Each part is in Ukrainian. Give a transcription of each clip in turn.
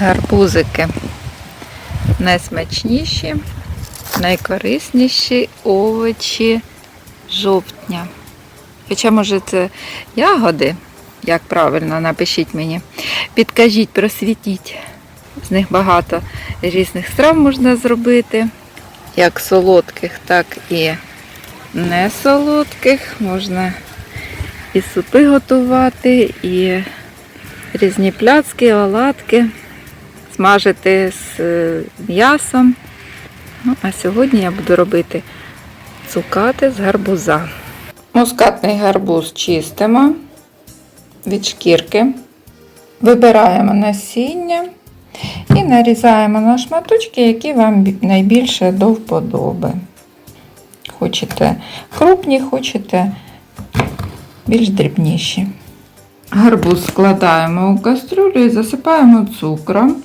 гарбузики. Найсмачніші, найкорисніші овочі жовтня. Хоча, може, це ягоди, як правильно, напишіть мені. Підкажіть, просвітіть. З них багато різних страв можна зробити, як солодких, так і не солодких. Можна і супи готувати, і різні пляцки, оладки, смажити з е, м'ясом. Ну, а сьогодні я буду робити цукати з гарбуза. Мускатний гарбуз чистимо від шкірки, вибираємо насіння і нарізаємо на шматочки, які вам найбільше до вподоби. Хочете крупні, хочете більш дрібніші. Гарбуз складаємо у кастрюлю і засипаємо цукром.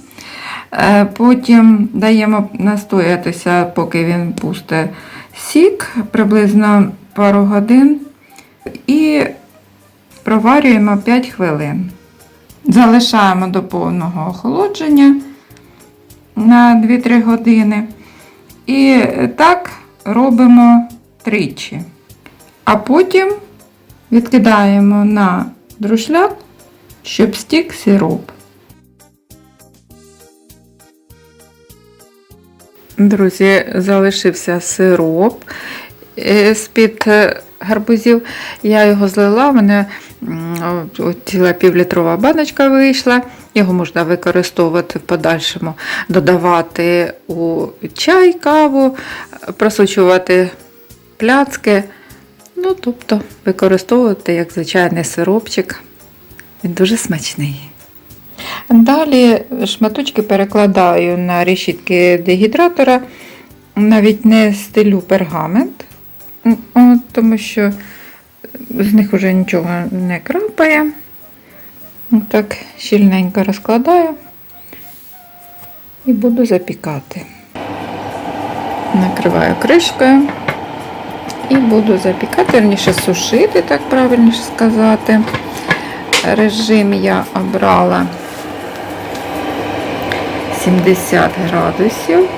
Е, Потім даємо настоятися, поки він пусте сік, приблизно пару годин. І проварюємо 5 хвилин. Залишаємо до повного охолодження на 2-3 години. І так робимо тричі. А потім відкидаємо на друшляк, щоб стік сироп. Друзі, залишився сироп е, з-під е, гарбузів. Я його злила, в мене ціла півлітрова баночка вийшла. Його можна використовувати в подальшому, додавати у чай, каву, просочувати пляцки. Ну, тобто використовувати як звичайний сиропчик. Він дуже смачний. Далі шматочки перекладаю на решітки дегідратора, навіть не стелю пергамент, тому що з них вже нічого не крапає. Так щільненько розкладаю і буду запікати. Накриваю кришкою і буду запікати, верніше сушити, так правильніше сказати. Режим я обрала 70 градусів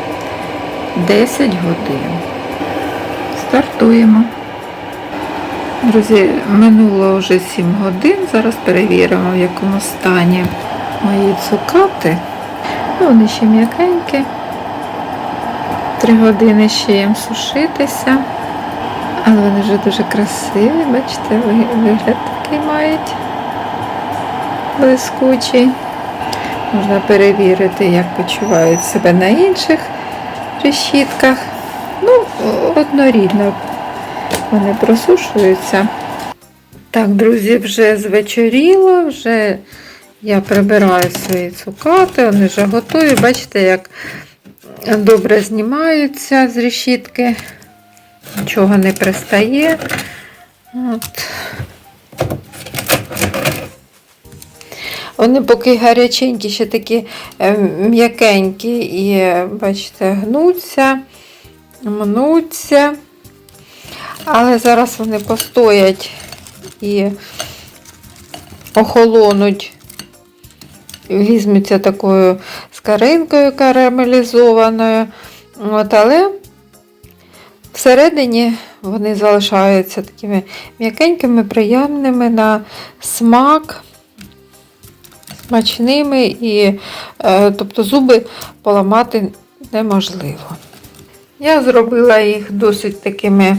10 годин. Стартуємо. Друзі, минуло вже 7 годин. Зараз перевіримо, в якому стані мої цукати. Ну, вони ще м'якенькі. 3 години ще їм сушитися. Але вони вже дуже красиві, бачите, вигляд такий мають блискучий. Можна перевірити, як почувають себе на інших решітках. Ну, однорідно вони просушуються. Так, друзі, вже звечоріло, вже я прибираю свої цукати, вони вже готові. Бачите, як добре знімаються з решітки, нічого не пристає. От. Вони поки гаряченькі, ще такі е, м'якенькі і, е, бачите, гнуться, мнуться. Але зараз вони постоять і охолонуть, візьмуться такою скаринкою карамелізованою. От, але всередині вони залишаються такими м'якенькими, приємними на смак смачними і е, тобто зуби поламати неможливо. Я зробила їх досить такими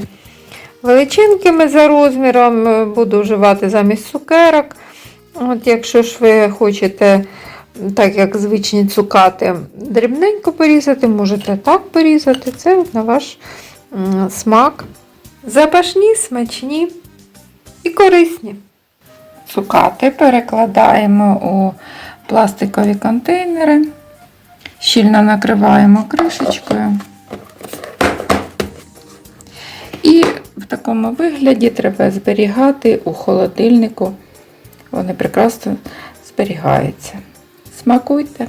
величинкими за розміром, е, буду вживати замість цукерок. От Якщо ж ви хочете, так як звичні цукати, дрібненько порізати, можете так порізати, це на ваш смак. Запашні, смачні і корисні. Цукати перекладаємо у пластикові контейнери, щільно накриваємо кришечкою. І в такому вигляді треба зберігати у холодильнику. Вони прекрасно зберігаються. Смакуйте!